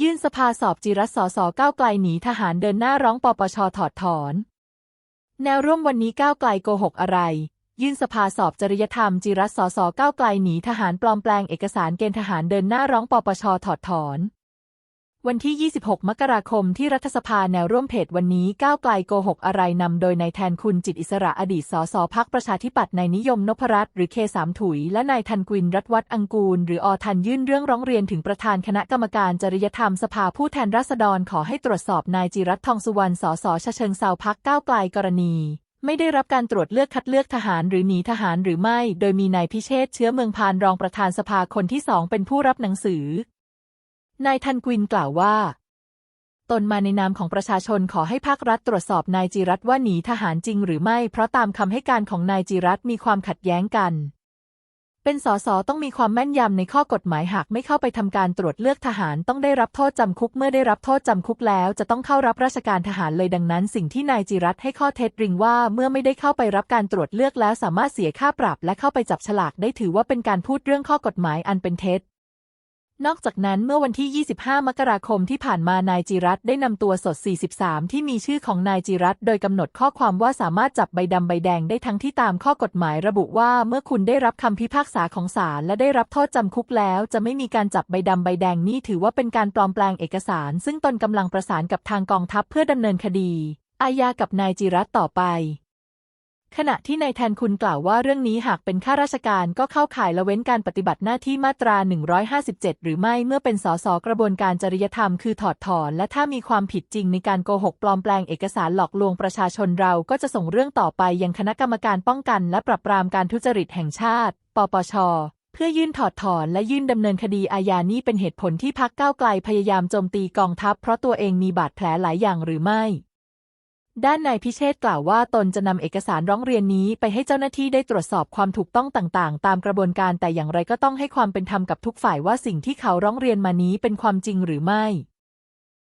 ยื่นสภาสอบจิรัสสสก้าวไกลหนีทหารเดินหน้าร้องปปชถอดถอน แนวร่วมวันนี้ก้าวไกลโกหกอะไร ยื่นสภาสอบจริยธรรมจิรัสสสก้าวไกลหนีทหารปลอมแปลงเอกสารเกณฑ์ทหารเดินหน้าร้องปปชถอดถอน วันที่ 26 มกราคมที่รัฐสภาแนวร่วมเพจวันนี้ก้าวไกลโกหกอะไรนำโดยนายแทนคุณจิตอิสระอดีตสสพักประชาธิปัตย์นายนิยมนพรัตน์หรือเคสามถุย และนายทันกวินรัตน์วัฒน์อังกูล หรืออทันยื่นเรื่องร้องเรียนถึงประธานคณะกรรมการจริยธรรมสภาผู้แทนราษฎรขอให้ตรวจสอบนายจิรัตทองสุวรรณสสชเชิงเซาพักก้าวไกลกรณีไม่ได้รับการตรวจเลือกคัดเลือกทหารหรือหนีทหารหรือไม่ โดยมีนายพิเชษเชื้อเมืองพานรองประธานสภาคนที่สองเป็นผู้รับหนังสือ นายทันกวินกล่าวว่า ตนมาในนามของประชาชนขอให้ภาครัฐตรวจสอบนายจิรัตว่าหนีทหารจริงหรือไม่ เพราะตามคำให้การของนายจิรัตมีความขัดแย้งกัน เป็นสสต้องมีความแม่นยำในข้อกฎหมายหากไม่เข้าไปทำการตรวจเลือกทหารต้องได้รับโทษจำคุกเมื่อได้รับโทษจำคุกแล้ว จะต้องเข้ารับราชการทหารเลยดังนั้น สิ่งที่นายจิรัตให้ข้อเท็จจริงว่าเมื่อไม่ได้เข้าไปรับการตรวจเลือกแล้วสามารถเสียค่าปรับ และเข้าไปจับฉลากได้ถือว่าเป็นการพูดเรื่องข้อกฎหมายอันเป็นเท็จ นอกจากนั้นเมื่อวันที่ 25 มกราคมที่ผ่านมานายจิรัตได้นำตัวสด 43 ที่มีชื่อของนายจิรัตโดยกำหนดข้อความว่าสามารถจับใบดำใบแดงได้ทั้งที่ตามข้อกฎหมายระบุว่าเมื่อคุณได้รับคำพิพากษาของศาลและได้รับโทษจำคุกแล้ว จะไม่มีการจับใบดำใบแดงนี่ถือว่าเป็นการปลอมแปลงเอกสาร ซึ่งตนกำลังประสานกับทางกองทัพเพื่อดำเนินคดีอาญากับนายจิรัตต่อไป ขณะที่นายแทนคุณกล่าวว่าเรื่องนี้หากเป็นข้าราชการก็เข้าข่ายละเว้นการปฏิบัติหน้าที่มาตรา 157 หรือไม่เมื่อเป็นสสกระบวนการจริยธรรมคือถอดถอน และถ้ามีความผิดจริงในการโกหกปลอมแปลงเอกสารหลอกลวงประชาชนเราก็จะส่งเรื่องต่อไปยังคณะกรรมการป้องกัน และปราบปรามการทุจริตแห่งชาติ ปปชเพื่อยื่นถอดถอนและยื่นดำเนินคดีอาญานี้เป็นเหตุผลที่พักก้าวไกลพยายามโจมตีกองทัพ เพราะตัวเองมีบาดแผลหลายอย่างหรือไม่ ด้านนายพิเชษกล่าวว่าตนจะนำเอกสารร้องเรียนนี้ไปให้เจ้าหน้าที่ได้ตรวจสอบความถูกต้องต่างๆ ตามกระบวนการแต่อย่างไรก็ต้องให้ความเป็นธรรมกับทุกฝ่ายว่าสิ่งที่เขาร้องเรียนมานี้เป็นความจริงหรือไม่